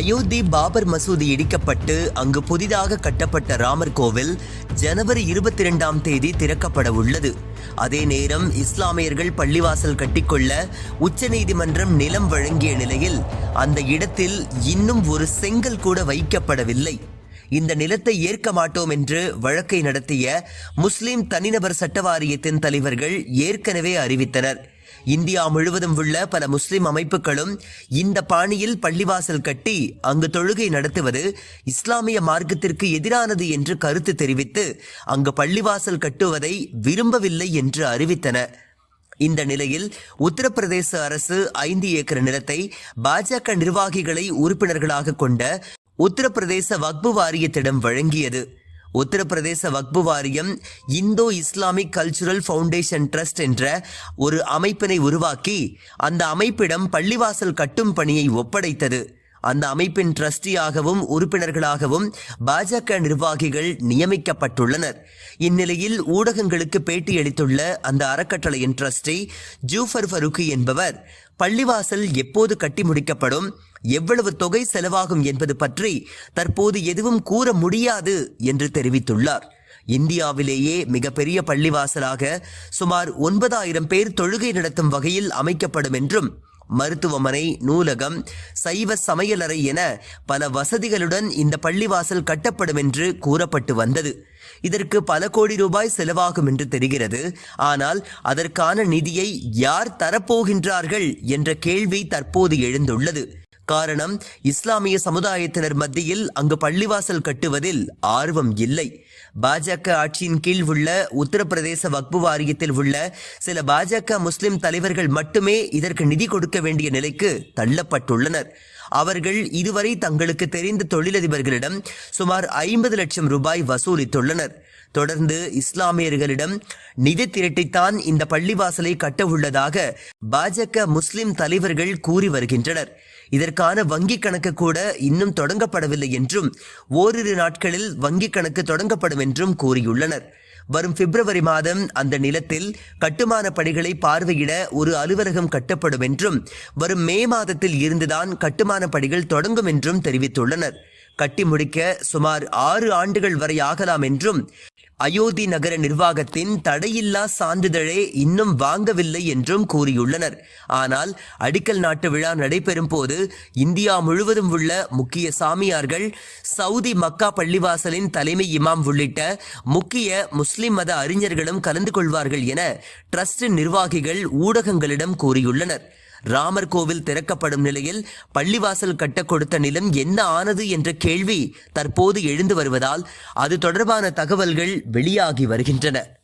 அயோத்தி பாபர் மசூதி இடிக்கப்பட்டு அங்கு புதிதாக கட்டப்பட்ட ராமர் கோவில் ஜனவரி இருபத்தி இரண்டாம் தேதி திறக்கப்பட உள்ளது. அதே நேரம் இஸ்லாமியர்கள் பள்ளிவாசல் கட்டிக்கொள்ள உச்சநீதிமன்றம் நிலம் வழங்கிய நிலையில் அந்த இடத்தில் இன்னும் ஒரு செங்கல் கூட வைக்கப்படவில்லை. இந்த நிலத்தை ஏற்க மாட்டோம் என்று வழக்கை நடத்திய முஸ்லிம் தனிநபர் சட்ட வாரியத்தின் தலைவர்கள் ஏற்கனவே அறிவித்தனர். இந்தியா முழுவதும் உள்ள பல முஸ்லிம் அமைப்புகளும் இந்த பாணியில் பள்ளிவாசல் கட்டி அங்கு தொழுகை நடத்துவது இஸ்லாமிய மார்க்கத்திற்கு எதிரானது என்று கருத்து தெரிவித்து அங்கு பள்ளிவாசல் கட்டுவதை விரும்பவில்லை என்று அறிவித்தன. இந்த நிலையில் உத்தரப்பிரதேச அரசு ஐந்து ஏக்கர் நிலத்தை பாஜக நிர்வாகிகளை உறுப்பினர்களாக கொண்ட உத்தரப்பிரதேச வக்பு வாரியத்திடம் வழங்கியது. உத்தரப்பிரதேச வக்பு வாரியம் Indo Islamic cultural foundation trust என்ற ஒரு அமைப்பினை உருவாக்கி அந்த அமைப்பிடம் பள்ளிவாசல் கட்டும் பணியை ஒப்படைத்தது. அந்த அமைப்பின் ட்ரஸ்டியாகவும் உறுப்பினர்களாகவும் பாஜக நிர்வாகிகள் நியமிக்கப்பட்டுள்ளனர். இந்நிலையில் ஊடகங்களுக்கு பேட்டியளித்துள்ள அந்த அறக்கட்டளையின் ட்ரஸ்டி ஜூஃபர் ஃபருக்கி என்பவர் பள்ளிவாசல் எப்போது கட்டி முடிக்கப்படும் எவ்வளவு தொகை செலவாகும் என்பது பற்றி தற்போது எதுவும் கூற முடியாது என்று தெரிவித்துள்ளார். இந்தியாவிலேயே மிகப்பெரிய பள்ளிவாசலாக சுமார் ஒன்பதாயிரம் பேர் தொழுகை நடத்தும் வகையில் அமைக்கப்படும் என்றும் மருத்துவமனை நூலகம் சைவ சமையலறை என பல வசதிகளுடன் இந்த பள்ளிவாசல் கட்டப்படும் என்று கூறப்பட்டு வந்தது. இதற்கு பல கோடி ரூபாய் செலவாகும் என்று தெரிகிறது. ஆனால் அதற்கான நிதியை யார் தரப்போகின்றார்கள் என்ற கேள்வி தற்போது எழுந்துள்ளது. காரணம் இஸ்லாமிய சமுதாயத்தினர் மத்தியில் அங்கு பள்ளிவாசல் கட்டுவதில் ஆர்வம் இல்லை. பாஜக ஆட்சியின் கீழ் உள்ள உத்தரப்பிரதேச வக்பு வாரியத்தில் உள்ள சில பாஜக முஸ்லிம் தலைவர்கள் மட்டுமே இதற்கு நிதி கொடுக்க வேண்டிய நிலைக்கு தள்ளப்பட்டுள்ளனர். அவர்கள் இதுவரை தங்களுக்கு தெரிந்த தொழிலதிபர்களிடம் சுமார் ஐம்பது லட்சம் ரூபாய் வசூலித்துள்ளனர். தொடர்ந்து இஸ்லாமியர்களிடம் நிதி திரட்டித்தான் இந்த பள்ளிவாசலை கட்ட உள்ளதாக பாஜக முஸ்லிம் தலைவர்கள் கூறி வருகின்றனர். இதற்கான வங்கி கணக்கு கூட இன்னும் தொடங்கப்படவில்லை என்றும் ஓரிரு நாட்களில் வங்கி கணக்கு தொடங்கப்படும் என்றும் கூறியுள்ளனர். வரும் பிப்ரவரி மாதம் அந்த நிலத்தில் கட்டுமான பணிகளை பார்வையிட ஒரு அலுவலகம் கட்டப்படும் என்றும் வரும் மே மாதத்தில் இருந்துதான் கட்டுமான பணிகள் தொடங்கும் என்றும் தெரிவித்துள்ளனர். கட்டி முடிக்க சுமார் ஆறு ஆண்டுகள் வரை ஆகலாம் என்றும் அயோத்தி நகர நிர்வாகத்தின் தடையில்லா சான்றிதழே இன்னும் வாங்கவில்லை என்றும் கூறியுள்ளனர். ஆனால் அடிக்கல் நாட்டு விழா நடைபெறும் போது இந்தியா முழுவதும் உள்ள முக்கிய சாமியார்கள் சவுதி மக்கா பள்ளிவாசலின் தலைமை இமாம் உள்ளிட்ட முக்கிய முஸ்லிம் மத அறிஞர்களும் கலந்து கொள்வார்கள் என ட்ரஸ்ட் நிர்வாகிகள் ஊடகங்களிடம் கூறியுள்ளனர். ராமர் கோவில் திறக்கப்படும் நிலையில் பள்ளிவாசல் கட்ட கொடுத்த நிலம் என்ன ஆனது என்ற கேள்வி தற்போது எழுந்து வருவதால் அது தொடர்பான தகவல்கள் வெளியாகி வருகின்றன.